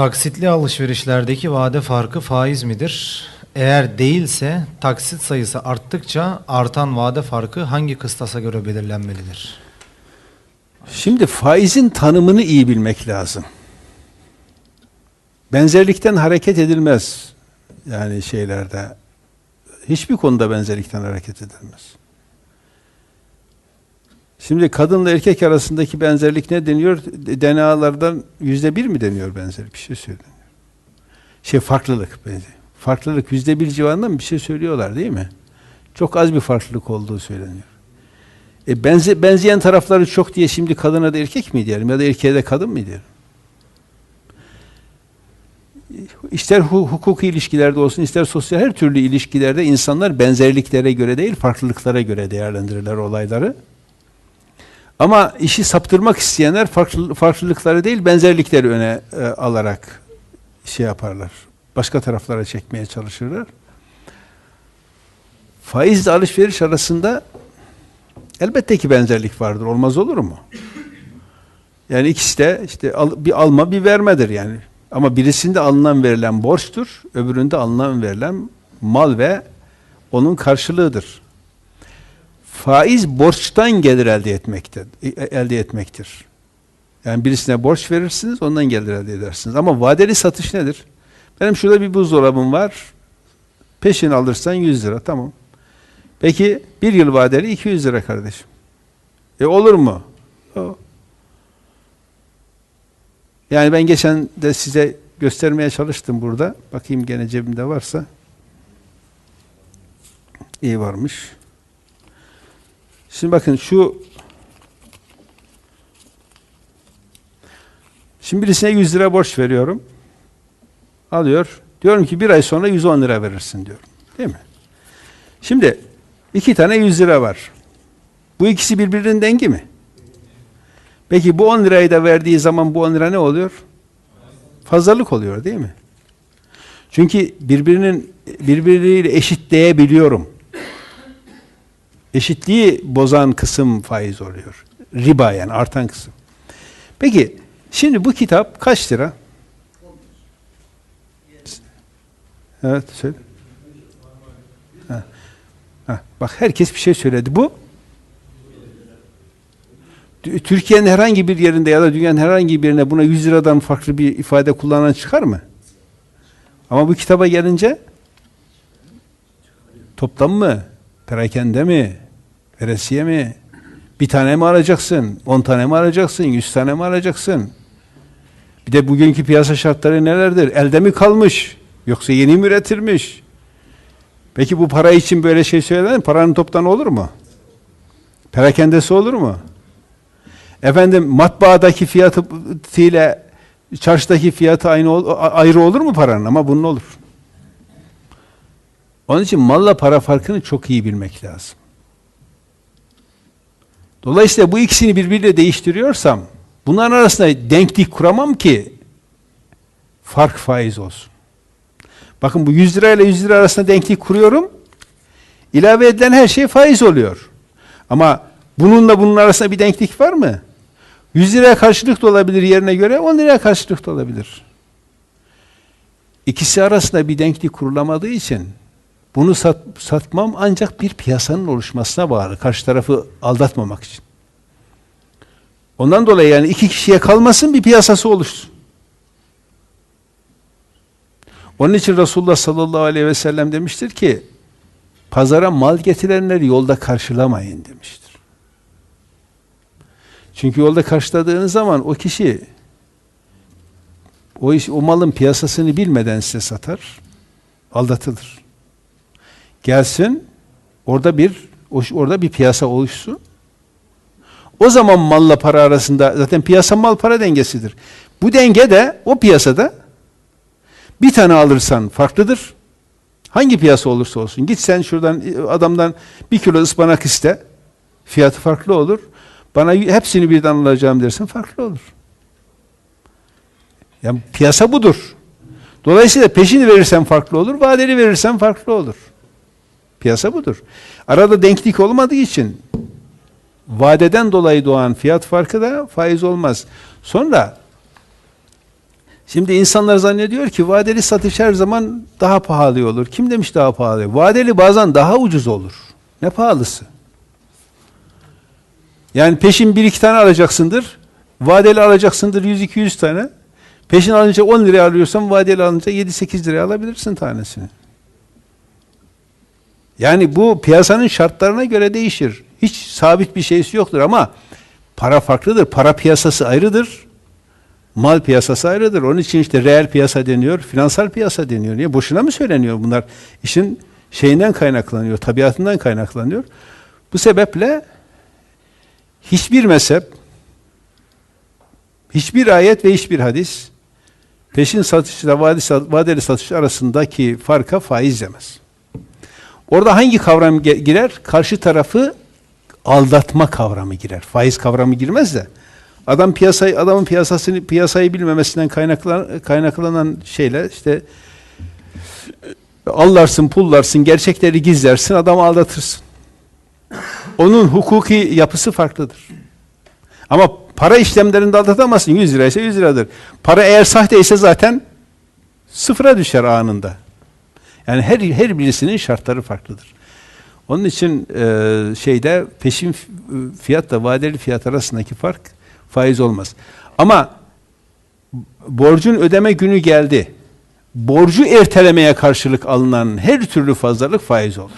Taksitli alışverişlerdeki vade farkı faiz midir? Eğer değilse taksit sayısı arttıkça artan vade farkı hangi kıstasa göre belirlenmelidir? Şimdi faizin tanımını iyi bilmek lazım. Benzerlikten hareket edilmez. Yani şeylerde hiçbir konuda benzerlikten hareket edilmez. Şimdi kadınla erkek arasındaki benzerlik ne deniyor? DNA'lardan yüzde bir mi deniyor benzerlik? Bir şey söyleniyor. Şey farklılık benzer. Farklılık yüzde bir civarında mı bir şey söylüyorlar değil mi? Çok az bir farklılık olduğu söyleniyor. E benze, benzeyen tarafları çok diye şimdi kadına da erkek mi diyelim ya da erkeğe de kadın mı diyelim? İster hu- hukuki ilişkilerde olsun, ister sosyal her türlü ilişkilerde insanlar benzerliklere göre değil, farklılıklara göre değerlendirirler olayları. Ama işi saptırmak isteyenler farklı, farklılıkları değil, benzerlikleri öne e, alarak şey yaparlar. Başka taraflara çekmeye çalışırlar. Faizle alışveriş arasında elbette ki benzerlik vardır. Olmaz olur mu? Yani ikisi de işte al- bir alma bir vermedir yani. Ama birisinde alınan verilen borçtur, öbüründe alınan verilen mal ve onun karşılığıdır. Faiz borçtan gelir elde etmektir. Elde etmektir. Yani birisine borç verirsiniz, ondan gelir elde edersiniz. Ama vadeli satış nedir? Benim şurada bir buzdolabım var. Peşin alırsan 100 lira, tamam. Peki bir yıl vadeli 200 lira kardeşim. E olur mu? O. Yani ben geçen de size göstermeye çalıştım burada. Bakayım gene cebimde varsa. İyi varmış. Şimdi bakın şu Şimdi birisine 100 lira borç veriyorum. Alıyor. Diyorum ki bir ay sonra 110 lira verirsin diyorum. Değil mi? Şimdi iki tane 100 lira var. Bu ikisi birbirinin dengi mi? Peki bu 10 lirayı da verdiği zaman bu 10 lira ne oluyor? Fazlalık oluyor değil mi? Çünkü birbirinin birbiriyle eşitleyebiliyorum. Eşitliği bozan kısım faiz oluyor. Riba yani artan kısım. Peki şimdi bu kitap kaç lira? Evet söyle. Ha. Ha, bak herkes bir şey söyledi. Bu Tü- Türkiye'nin herhangi bir yerinde ya da dünyanın herhangi bir yerine buna 100 liradan farklı bir ifade kullanan çıkar mı? Ama bu kitaba gelince toplam mı? Perakende mi? Veresiye mi? Bir tane mi alacaksın? 10 tane mi alacaksın? 100 tane mi alacaksın? Bir de bugünkü piyasa şartları nelerdir? Elde mi kalmış? Yoksa yeni mi üretilmiş? Peki bu para için böyle şey söylenir mi? Paranın toptan olur mu? Perakendesi olur mu? Efendim matbaadaki fiyatı ile çarşıdaki fiyatı aynı ayrı olur mu paranın? Ama bunun olur. Onun için malla para farkını çok iyi bilmek lazım. Dolayısıyla bu ikisini birbiriyle değiştiriyorsam bunların arasında denklik kuramam ki fark faiz olsun. Bakın bu 100 lira ile 100 lira arasında denklik kuruyorum. İlave edilen her şey faiz oluyor. Ama bununla bunun arasında bir denklik var mı? 100 liraya karşılık da olabilir yerine göre, 10 liraya karşılık da olabilir. İkisi arasında bir denklik kurulamadığı için bunu sat, satmam ancak bir piyasanın oluşmasına bağlı. Karşı tarafı aldatmamak için. Ondan dolayı yani iki kişiye kalmasın bir piyasası oluşsun. Onun için Resulullah sallallahu aleyhi ve sellem demiştir ki pazara mal getirenleri yolda karşılamayın demiştir. Çünkü yolda karşıladığınız zaman o kişi o iş o malın piyasasını bilmeden size satar, aldatılır. Gelsin, orada bir orada bir piyasa oluşsun. O zaman malla para arasında zaten piyasa mal para dengesidir. Bu denge de o piyasada bir tane alırsan farklıdır. Hangi piyasa olursa olsun. Git sen şuradan adamdan bir kilo ıspanak iste. Fiyatı farklı olur. Bana hepsini birden alacağım dersin farklı olur. Yani piyasa budur. Dolayısıyla peşini verirsen farklı olur, vadeli verirsen farklı olur. Piyasa budur. Arada denklik olmadığı için vadeden dolayı doğan fiyat farkı da faiz olmaz. Sonra Şimdi insanlar zannediyor ki vadeli satış her zaman daha pahalı olur. Kim demiş daha pahalı? Vadeli bazen daha ucuz olur. Ne pahalısı? Yani peşin bir iki tane alacaksındır. Vadeli alacaksındır 100-200 tane. Peşin alınca 10 liraya alıyorsan vadeli alınca 7-8 liraya alabilirsin tanesini. Yani bu piyasanın şartlarına göre değişir. Hiç sabit bir şeysi yoktur ama para farklıdır. Para piyasası ayrıdır. Mal piyasası ayrıdır. Onun için işte reel piyasa deniyor, finansal piyasa deniyor. Niye? Boşuna mı söyleniyor bunlar? İşin şeyinden kaynaklanıyor, tabiatından kaynaklanıyor. Bu sebeple hiçbir mezhep, hiçbir ayet ve hiçbir hadis peşin satışla vadeli, satış arasındaki farka faiz demez. Orada hangi kavram girer? Karşı tarafı aldatma kavramı girer. Faiz kavramı girmez de. Adam piyasayı adamın piyasasını piyasayı bilmemesinden kaynaklanan kaynaklanan şeyler işte allarsın, pullarsın, gerçekleri gizlersin, adamı aldatırsın. Onun hukuki yapısı farklıdır. Ama para işlemlerinde aldatamazsın. 100 liraysa 100 liradır. Para eğer sahte ise zaten sıfıra düşer anında. Yani her her birisinin şartları farklıdır. Onun için e, şeyde peşin f- fiyatla vadeli fiyat arasındaki fark faiz olmaz. Ama borcun ödeme günü geldi. Borcu ertelemeye karşılık alınan her türlü fazlalık faiz olur.